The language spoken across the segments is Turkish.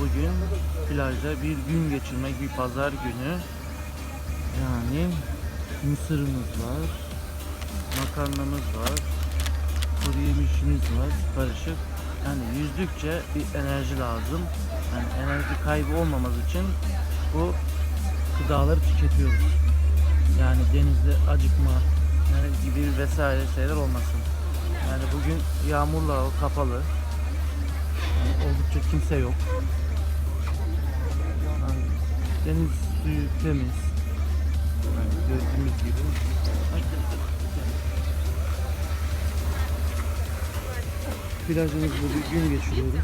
bugün plajda bir gün geçirmek, bir pazar günü. Yani mısırımız var, makarnamız var, kuru yemişimiz var, karışık. Yani yüzdükçe bir enerji lazım. Yani enerji kaybı olmaması için bu gıdaları tüketiyoruz. Yani denizde acıkma gibi vesaire şeyler olmasın. Yani bugün yağmurlu hava, kapalı. Oldukça kimse yok. Yani deniz suyu temiz. Yani gördüğümüz gibi. Plajımızda bir gün geçiriyoruz.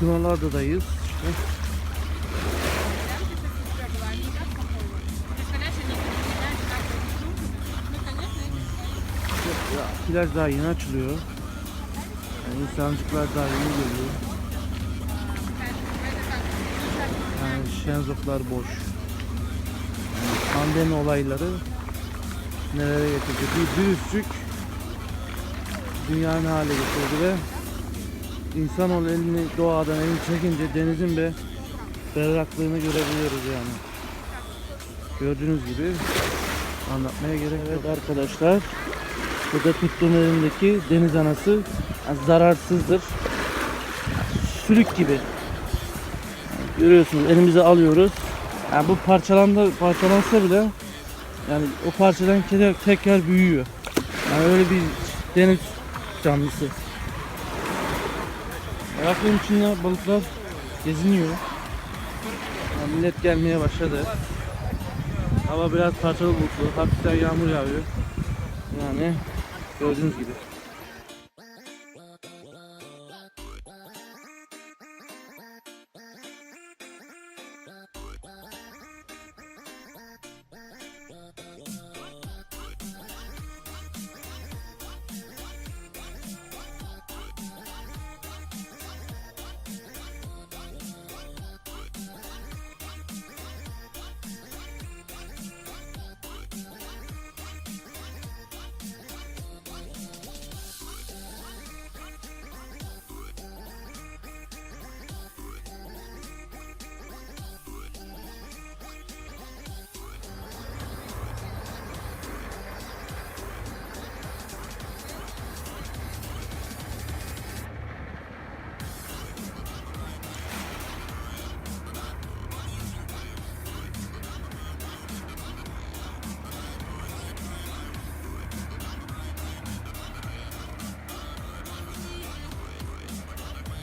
Kınalıada'dayız. İşte. Plaj daha yeni açılıyor. Yani insancıklar daha yeni geliyor. Yani şenzoklar boş. Yani pandemi olayları nelere getirdi? Bir virüsçük dünyanın hale getirdi ve insanoğlu elini doğadan elini çekince denizin be berraklığını görebiliyoruz yani. Gördüğünüz gibi anlatmaya gerek yok arkadaşlar. Burada tuttuğum elimdeki deniz anası yani zararsızdır. Sülük gibi. Görüyorsunuz elimize alıyoruz. Yani bu parçalandı, parçalansa bile yani o parçadan tekrar büyüyor. Yani öyle bir deniz canlısı. Ayaklarım içinde balıklar geziniyor. Yani millet gelmeye başladı. Hava biraz parçalı bulutlu. Hafiften yağmur yağıyor. Yani gördüğünüz gibi.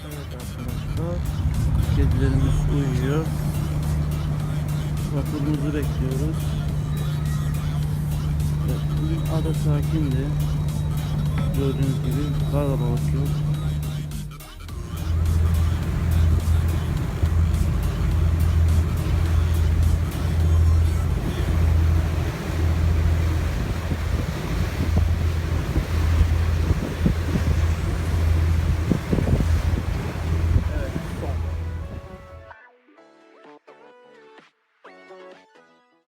Evet arkadaşlar. Kedilerimiz uyuyor. Vapurumuzu bekliyoruz. Evet, bugün ada sakindi. Gördüğünüz gibi kalabalık yok.